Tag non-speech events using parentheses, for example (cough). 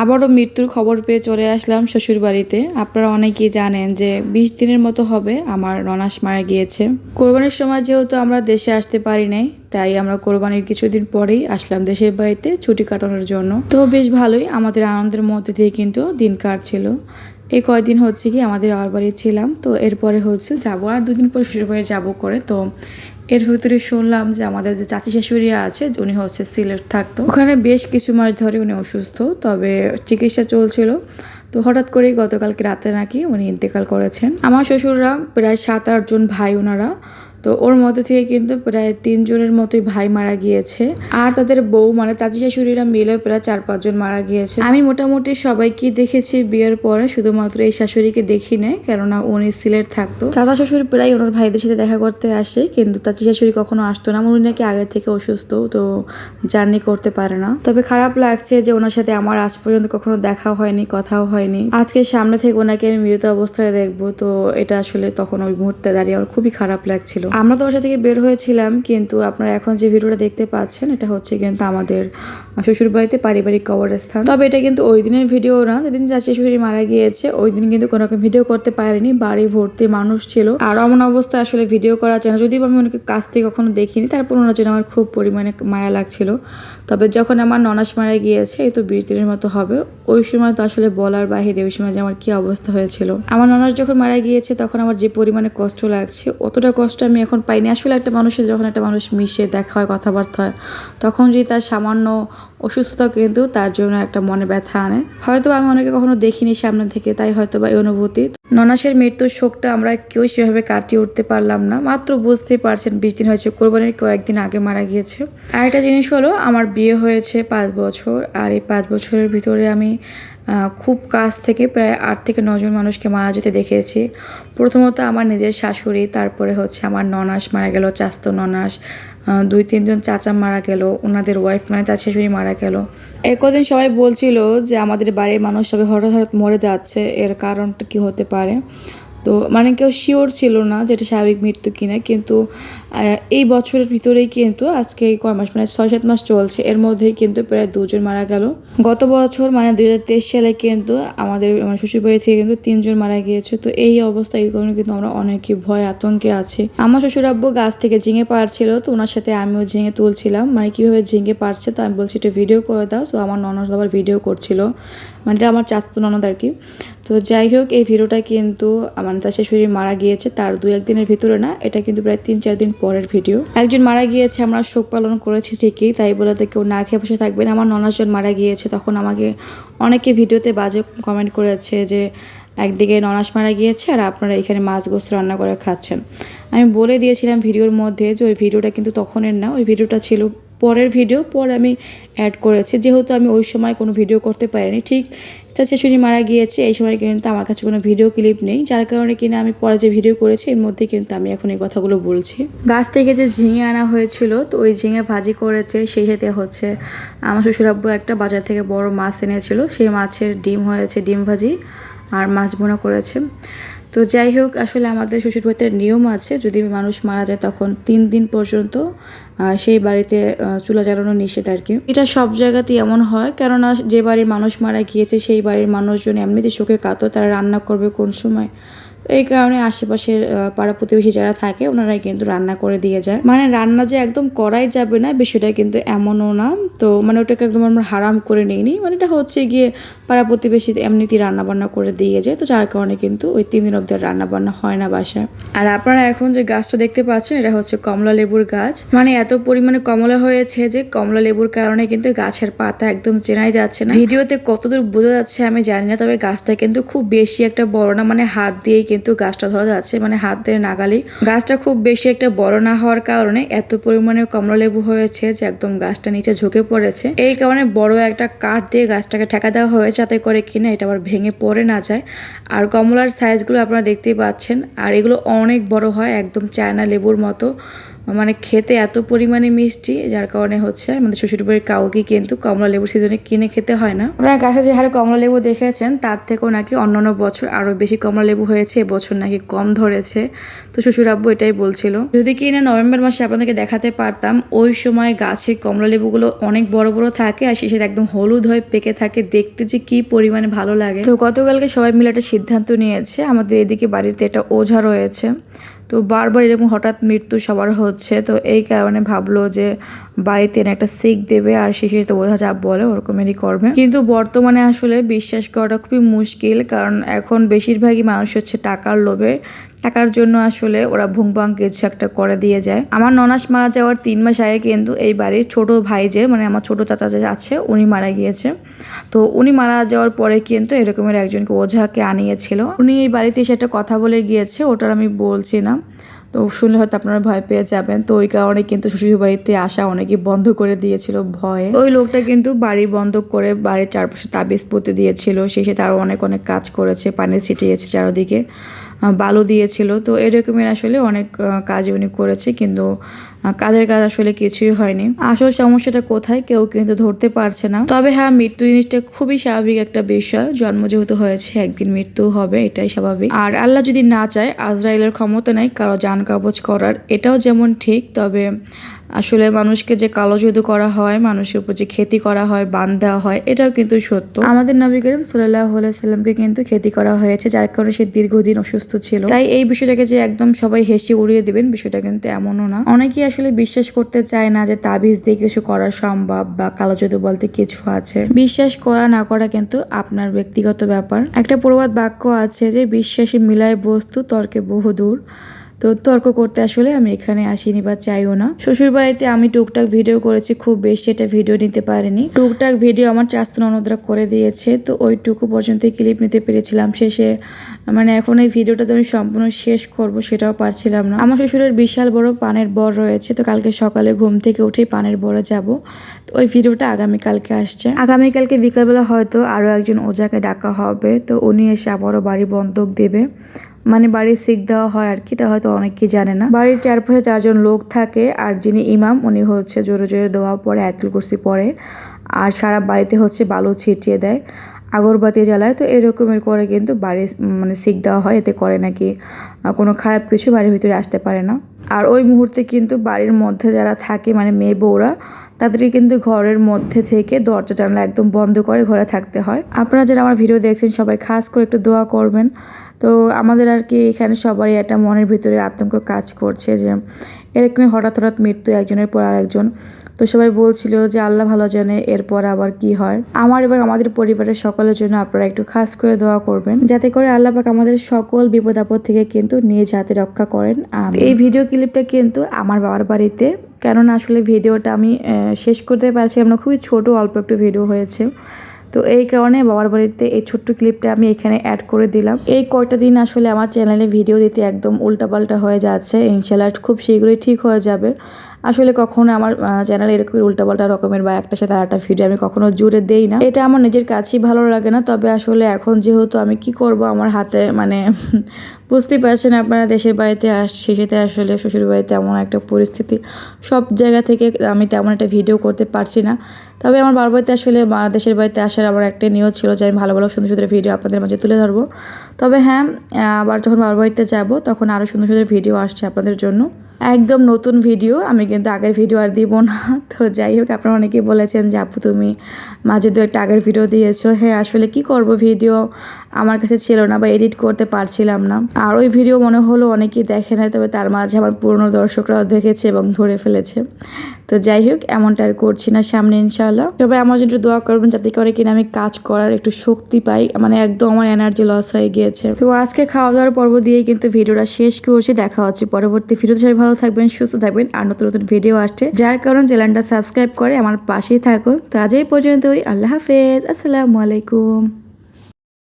আবারও মৃত্যুর খবর পেয়ে চলে আসলাম শ্বশুর বাড়িতে আপনারা অনেকেই জানেন যে বিশ দিনের মতো হবে আমার ননাস মারা গিয়েছে। কোরবানির সময় যেহেতু আমরা দেশে আসতে পারি নাই, তাই আমরা কোরবানির কিছুদিন পরেই আসলাম দেশের বাড়িতে ছুটি কাটানোর জন্য। তো বেশ ভালোই আমাদের আনন্দের মধ্যে দিয়ে কিন্তু দিন কাটছিল। এই কয়দিন হচ্ছে কি আমাদের আর বাড়ি ছিলাম, তো এরপরে হচ্ছে যাব। আর দুদিন পর শ্বশুর বাড়ি যাব করে, তো এর ভিতরে শুনলাম যে আমাদের যে চাচি শাশুড়ি আছে, উনি হচ্ছে সিলেট থাকতো। ওখানে বেশ কিছু মাস ধরে উনি অসুস্থ, তবে চিকিৎসা চলছিল। তো হঠাৎ করেই গতকালকে রাতে নাকি উনি ইন্তেকাল করেছেন। আমার শ্বশুররা প্রায় সাত আটজন ভাই ওনারা তো ওর মধ্যে থেকে কিন্তু প্রায় তিনজনের মতোই ভাই মারা গিয়েছে। আর তাদের বউ মানে চাচি শাশুড়িরা মিলে প্রায় চার পাঁচজন মারা গিয়েছে। আমি মোটামুটি সবাইকে দেখেছি বিয়ের পরে, শুধুমাত্র এই শাশুড়িকে দেখি নাই, কেননা উনি সিলেট থাকতো। চাচা শ্বশুর প্রায় ওনার ভাইদের সাথে দেখা করতে আসে, কিন্তু চাচি শাশুড়ি কখনো আসতো না। উনি নাকি আগে থেকে অসুস্থ, তো জার্নি করতে পারে না। তবে খারাপ লাগছে যে ওনার সাথে আমার আজ পর্যন্ত কখনো দেখা হয়নি, কথাও হয়নি। আজকে সামনে থেকে ওনাকে আমি মৃত অবস্থায় দেখব, তো এটা আসলে তখন ওই মুহূর্তে দাঁড়িয়ে আমার খুবই খারাপ লাগছিল। আমরা তো বাসা থেকে বের হয়েছিলাম, কিন্তু আপনারা এখন যে ভিডিওটা দেখতে পাচ্ছেন, এটা হচ্ছে কিন্তু আমাদের শ্বশুর বাড়িতে পারিবারিক কবরস্থান। তবে এটা কিন্তু ওই দিনের ভিডিও না, যেদিন চাচি শ্বশুরি মারা গিয়েছে, ওই দিন কিন্তু কোনো রকম ভিডিও করতে পারিনি, বাড়ি ভর্তি মানুষ ছিল। আর এমন অবস্থায় আসলে ভিডিও করার না, যদিও আমি ওনাকে কাছ থেকে কখনো দেখিনি, তারপর ওনার জন্য আমার খুব পরিমাণে মায়া লাগছিল। তবে যখন আমার ননাস মারা গিয়েছে, এই তো বিশ দিনের মতো হবে, ওই সময় তো আসলে বলার বাহিরে, ওই সময় যে আমার কি অবস্থা হয়েছিল। আমার ননাস যখন মারা গিয়েছে, তখন আমার যে পরিমাণে কষ্ট লাগছে, অতটা কষ্ট আমি এখন পাইনি। আসলে একটা মানুষের যখন একটা মানুষ মিশে, দেখা হয়, কথাবার্তা হয়, তখন যদি তার সামান্য অসুস্থতা কিন্তু তার জন্য একটা মনে ব্যথা আনে। হয়তো আমি অনেকে কখনো দেখিনি সামনে থেকে, তাই হয়তো বা এই অনুভূতি। ননাসের মৃত্যুর শোকটা আমরা কেউ সেভাবে কাটিয়ে উঠতে পারলাম না। মাত্র বুঝতেই পারছেন, বিশ দিন হয়েছে, কোরবানির কয়েকদিন আগে মারা গিয়েছে। আর একটা জিনিস হলো, আমার বিয়ে হয়েছে পাঁচ বছর, আর এই পাঁচ বছরের ভিতরে আমি খুব কাছ থেকে প্রায় আট থেকে নজন মানুষকে মারা যেতে দেখেছি। প্রথমত আমার নিজের শাশুড়ি, তারপরে হচ্ছে আমার ননাস মারা গেল, চাস্ত ননাস দুই তিনজন চাচা মারা গেল ওনাদের ওয়াইফ মানে চাচা শাশুড়ি মারা গেল। একদিন কদিন সবাই বলছিল যে আমাদের বাড়ির মানুষ সবাই হঠাৎ হঠাৎ মরে যাচ্ছে, এর কারণটা কি হতে পারে? তো মানে কেউ শিওর ছিল না যেটা স্বাভাবিক মৃত্যু কিনা, কিন্তু এই বছরের ভিতরেই কিন্তু আজকে কয় মাস মানে ছয় সাত মাস চলছে, এর মধ্যেই কিন্তু প্রায় দুজন মারা গেল। গত বছর মানে দুই হাজার তেইশ সালে কিন্তু আমাদের মানে শ্বশুরবাড়ি থেকে কিন্তু তিনজন মারা গিয়েছে, তো এই অবস্থায় এই কারণে কিন্তু আমরা অনেকই ভয় আতঙ্কে আছে। আমার শ্বশুর আব্বু গাছ থেকে ঝিঙে পাড়ছিল, তো ওনার সাথে আমিও ঝিঙে তুলছিলাম। মানে কীভাবে ঝিঙে পারছে তো আমি বলছি, এটা ভিডিও করে দাও। তো আমার ননদ আবার ভিডিও করছিল। মানে এটা আমার চাস্ত ননদ আর কি। তো যাই হোক, এই ভিডিওটা কিন্তু আমার তার শাশুড়ি মারা গিয়েছে তার দু একদিনের ভিতরে না, এটা কিন্তু প্রায় তিন চার দিন পরের ভিডিও। একজন মারা গিয়েছে, আমরা শোক পালন করেছি ঠিকই, তাই বলে তো কেউ না খেয়ে বসে থাকবেন আমার ননাজন মারা গিয়েছে, তখন আমাকে অনেকে ভিডিওতে বাজে কমেন্ট করেছে যে, একদিকে ননাস মারা গিয়েছে আর আপনারা এখানে মাছ গোস্ত রান্না করে খাচ্ছেন। আমি বলে দিয়েছিলাম ভিডিওর মধ্যে যে, ওই ভিডিওটা কিন্তু তখনের না, ওই ভিডিওটা ছিল পরের ভিডিও পরে আমি অ্যাড করেছি। যেহেতু আমি ওই সময় কোনো ভিডিও করতে পারিনি, ঠিক তার শাশুড়ি মারা গিয়েছে, এই সময় কিন্তু আমার কাছে কোনো ভিডিও ক্লিপ নেই। যার কারণে কিনা আমি পরে যে ভিডিও করেছি, এর মধ্যে কিন্তু আমি এখন এই কথাগুলো বলছি। গাছ থেকে যে ঝিঙে আনা হয়েছিল, তো ওই ঝিঙে ভাজি করেছে। সেই সাথে হচ্ছে আমার শ্বশুর আব্বু একটা বাজার থেকে বড় মাছ এনেছিল। সেই মাছের ডিম হয়েছে, ডিম ভাজি, আর মাছ বোনা করেছে। তো যাই হোক, আসলে আমাদের শ্বশুরবাড়িতে নিয়ম আছে, যদি মানুষ মারা যায় তখন তিন দিন পর্যন্ত সেই বাড়িতে চুলা জ্বালানো নিষেধ আর কি। এটা সব জায়গাতেই এমন হয়, কেননা যে বাড়ির মানুষ মারা গিয়েছে, সেই বাড়ির মানুষজন এমনিতে শোকে কাতো তারা রান্না করবে কোন সময়? তো এই কারণে আশেপাশের পাড়া প্রতিবেশী যারা থাকে, ওনারাই কিন্তু রান্না করে দিয়ে যায়। মানে রান্না যে একদম করাই যাবে না, বিষয়টা কিন্তু এমনও না। তো মানে ওটাকে একদম আমরা হারাম করে নিইনি মানে এটা হচ্ছে গিয়ে পাড়া প্রতিবেশী এমনিতেই রান্না বান্না করে দিয়ে যায়। তো যার কারণে কিন্তু ওই তিন দিন অব্দি রান্না বান্না হয় না বাসায়। আর আপনারা এখন যে গাছটা দেখতে পাচ্ছেন, এটা হচ্ছে কমলা লেবুর গাছ। মানে এত পরিমাণে কমলা হয়েছে যে কমলা লেবুর কারণে কিন্তু গাছের পাতা একদম চেনাই যাচ্ছে না। ভিডিওতে কতদূর বোঝা যাচ্ছে আমি জানি না, তবে গাছটা কিন্তু খুব বেশি একটা বড় না মানে হাত দিয়েই কিন্তু গাছটা ধরা যাচ্ছে মানে হাত দিয়ে নাগালি গাছটা খুব বেশি একটা বড় না হওয়ার কারণে এত পরিমাণে কমলা লেবু হয়েছে যে একদম গাছটা নিচে ঝুঁকে পড়েছে। এই কারণে বড় একটা কাঠ দিয়ে গাছটাকে ঠেকা দেওয়া হয়েছে, যাতে করে কিনা এটা আবার ভেঙে পড়ে না যায়। আর কমলার সাইজগুলো আপনারা দেখতেই পাচ্ছেন, আর এগুলো অনেক বড় হয়, একদম চায়না লেবুর মতো। মানে খেতে এত পরিমাণে মিষ্টি, যার কারণে হচ্ছে আমাদের শ্বশুরবাড়ির কাউকে কিন্তু কমলা লেবু সিজনে কিনে খেতে হয় না। আপনারা গাছে যে হারে কমলা লেবু দেখেছেন, তার থেকেও নাকি অন্যান্য বছর আরও বেশি কমলা লেবু হয়েছে, এবছর নাকি কম ধরেছে। তো শ্বশুর আব্বু এটাই বলছিল। যদি কি না নভেম্বর মাসে আপনাদেরকে দেখাতে পারতাম, ওই সময় গাছের কমলা লেবুগুলো অনেক বড় বড় থাকে আর শেষে একদম হলুদ হয়ে পেকে থাকে, দেখতে যে কি পরিমাণে ভালো লাগে। তো গতকালকে সবাই মিলে একটা সিদ্ধান্ত নিয়েছে, আমাদের এদিকে বাড়িতে একটা ওঝা রয়েছে। তো বারবার এরকম হঠাৎ মৃত্যু সবার হচ্ছে। তো এই কারণে ভাবলো যে বাড়িতে একটা সিক দেবে আর তো বোঝা যা বলে ওরকমেরই করবে কিন্তু বর্তমানে আসলে বিশ্বাস করাটা খুবই মুশকিল কারণ এখন বেশিরভাগই মানুষ হচ্ছে টাকার লোভে টাকার জন্য আসলে ওরা ভুংবাং কিছু একটা করে দিয়ে যায়। আমার ননাস মারা যাওয়ার তিন মাস আগে কিন্তু এই বাড়ির ছোট ভাই যে মানে আমার ছোট চাচা যে আছে, উনি মারা গিয়েছে। তো উনি মারা যাওয়ার পরে কিন্তু এরকমের একজনকে ওঝাকে আনিয়েছিল। উনি এই বাড়িতে এসে একটা কথা বলে গিয়েছে, ওটার আমি বলছি না। তো শুনলে হয়তো আপনারা ভয় পেয়ে যাবেন। তো ওই কারণে কিন্তু শ্বশুর বাড়িতে আসা অনেকে বন্ধ করে দিয়েছিল ভয়ে। ওই লোকটা কিন্তু বাড়ি বন্ধ করে বাড়ির চারপাশে তাবিজ পুঁতে দিয়েছিল। শেষে তারও অনেক অনেক কাজ করেছে, পানি ছিটিয়েছে চারদিকে বালু দিয়েছিল। তো এরকমের আসলে অনেক কাজ উনি করেছে। কিন্তু কাজের কাজ আসলে কিছুই হয়নি। আসল সমস্যাটা কোথায় কেউ কিন্তু ধরতে পারছে না। তবে হ্যাঁ মৃত্যু জিনিসটা খুবই স্বাভাবিক একটা বিষয়। জন্ম যেহেতু হয়েছে, একদিন মৃত্যু হবে, এটাই স্বাভাবিক। আর আল্লাহ যদি না চায়, আজরাইলের ক্ষমতা নাই, কারও যান কাগজ করার, এটাও যেমন ঠিক, তবে আসলে মানুষকে যে কালো জাদু করা হয় মানুষের উপর যে ক্ষতি করা হয় বান দেওয়া হয় এটাও কিন্তু সত্য। আমাদের নবী করিম সাল্লাহ সাল্লামকে কিন্তু ক্ষতি করা হয়েছে যার কারণে সে দীর্ঘদিন অসুস্থ ছিল। তাই এই বিষয়টাকে যে একদম সবাই হেসে উড়িয়ে দিবেন বিষয়টা কিন্তু এমনও না। অনেকেই আসলে বিশ্বাস করতে চায় না যে তাবিজ দিয়ে কিছু করা সম্ভব বা কালো জাদু বলতে কিছু আছে। বিশ্বাস করা না করা কিন্তু আপনার ব্যক্তিগত ব্যাপার। একটা প্রবাদ বাক্য আছে যে বিশ্বাসে মিলায় বস্তু তর্কে বহুদূর। তো তর্ক করতে আসলে আমি এখানে আসিনি বা চাইও না। শ্বশুর বাড়িতে আমি টুকটাক ভিডিও করেছি, খুব বেশি এটা ভিডিও নিতে পারিনি। টুকটাক ভিডিও আমার চাস্ত ননদরা করে দিয়েছে, তো ওইটুকু পর্যন্ত ক্লিপ নিতে পেরেছিলাম। শেষে মানে এখন এই ভিডিওটা আমি সম্পূর্ণ শেষ করব সেটাও পারছিলাম না। আমার শ্বশুরের বিশাল বড় পানের বর রয়েছে, তো কালকে সকালে ঘুম থেকে উঠেই পানের বরে যাব। তো ওই ভিডিওটা আগামীকালকে আসছে। আগামীকালকে বিকালবেলা হয়তো আরও একজন ওজাকে ডাকা হবে, তো উনি এসে আবারও বাড়ি বন্ধক দেবে। মানে বাড়ির শিখ দেওয়া হয় আর কি, এটা হয়তো অনেকেই জানে না। বাড়ির চারপাশে চারজন লোক থাকে আর যিনি ইমাম, উনি হচ্ছে জোরে জোরে দোয়া পড়ে, আয়তুল কুরসি পরে আর সারা বাড়িতে হচ্ছে বালু ছিটিয়ে দেয় আগরবাতি জ্বালায়। তো এরকমের করে কিন্তু বাড়ি মানে শিখ দেওয়া হয়, এতে করে নাকি কোনো খারাপ কিছু বাড়ির ভিতরে আসতে পারে না। আর ওই মুহূর্তে কিন্তু বাড়ির মধ্যে যারা থাকে মানে মেয়ে বউরা তাদেরকে কিন্তু ঘরের মধ্যে থেকে দরজা জানলা একদম বন্ধ করে ঘরে থাকতে হয়। আপনারা যারা আমার ভিডিও দেখছেন, সবাই খাস করে একটু দোয়া করবেন। তো আমাদের আর কি এখানে সবারই একটা মনের ভিতরে আতঙ্ক কাজ করছে যে, এরকমই হঠাৎ হঠাৎ মৃত্যু একজনের পর আরেকজন। তো সবাই বলছিল যে, আল্লাহ ভালো জানে এরপর আবার কি হয়? আমার এবং আমাদের পরিবারের সকলের জন্য আপনারা একটু খাস করে দোয়া করবেন। যাতে করে আল্লাহ পাক আমাদের সকল বিপদ আপদ থেকে কিন্তু নিয়ে যাতে রক্ষা করেন। এই ভিডিও ক্লিপটা কিন্তু আমার বাবার বাড়িতে কেননা আসলে ভিডিওটা আমি শেষ করতে পারছি না। খুবই ছোট, অল্প একটু ভিডিও হয়েছে। তো এই কারণে বাবার বাড়িতে এই ছোট্ট ক্লিপটা আমি এখানে অ্যাড করে দিলাম। এই কয়টা দিন আসলে আমার চ্যানেলে ভিডিও দিতে একদম উল্টাপাল্টা হয়ে যাচ্ছে। ইনশাল্লাহ খুব শীঘ্রই ঠিক হয়ে যাবে। আসলে কখনো আমার চ্যানেলে এরকম উল্টাপাল্টা রকমের বা একটা সাথে আরেকটা ভিডিও আমি কখনো জুড়ে দেই না। এটা আমার নিজের কাছেই ভালো লাগে না, তবে আসলে এখন যেহেতু আমি কি করব আমার হাতে মানে (laughs) বুঝতেই পারছেন আপনারা দেশের বাড়িতে আসছি সেতে আসলে শ্বশুর বাড়িতে এমন একটা পরিস্থিতি। সব জায়গা থেকে আমি তেমন একটা ভিডিও করতে পারছি না। তবে আমার বাবার বাড়িতে আসলে দেশের বাড়িতে আসার আবার একটা নিয়ত ছিল যে আমি ভালো ভালো সুন্দর সুন্দর ভিডিও আপনাদের মাঝে তুলে ধরবো। তবে হ্যাঁ আবার যখন বাবার বাড়িতে যাব তখন আরও সুন্দর সুন্দর ভিডিও আসছে আপনাদের জন্য। একদম নতুন ভিডিও আমি কিন্তু আগের ভিডিও আর দিব না। তো যাই হোক, আপনারা অনেকেই বলেছেন যে, আপু, তুমি মাঝে দু একটা আগের ভিডিও দিয়েছ। হ্যাঁ আসলে কি করব ভিডিও আমার কাছে ছিল না বা এডিট করতে পারছিলাম না। আর ওই ভিডিও মনে হলো অনেকেই দেখে নাই, তবে তার মাঝে আমার পুরনো দর্শকরাও দেখেছে এবং ধরে ফেলেছে। তো যাই হোক, এমনটা আর করছি না সামনে ইনশাআল্লাহ। সবাই আমার জন্য দোয়া করবেন যাতে করে কিনা আমি কাজ করার একটু শক্তি পাই মানে একদম আমার এনার্জি লস হয়ে গিয়েছে। তো আজকে খাওয়া দাওয়ার পর্ব দিয়েই কিন্তু ভিডিওটা শেষ করছি, দেখা হচ্ছে পরবর্তী ভিডিওতে সবাই ভালো থাকবেন, সুস্থ থাকবেন, আর নতুন নতুন ভিডিও আসছে। যার কারণ চ্যানেলটা সাবস্ক্রাইব করে আমার পাশেই থাকুন। তো আজ এই পর্যন্তই, আল্লাহ হাফেজ, আসসালামু আলাইকুম।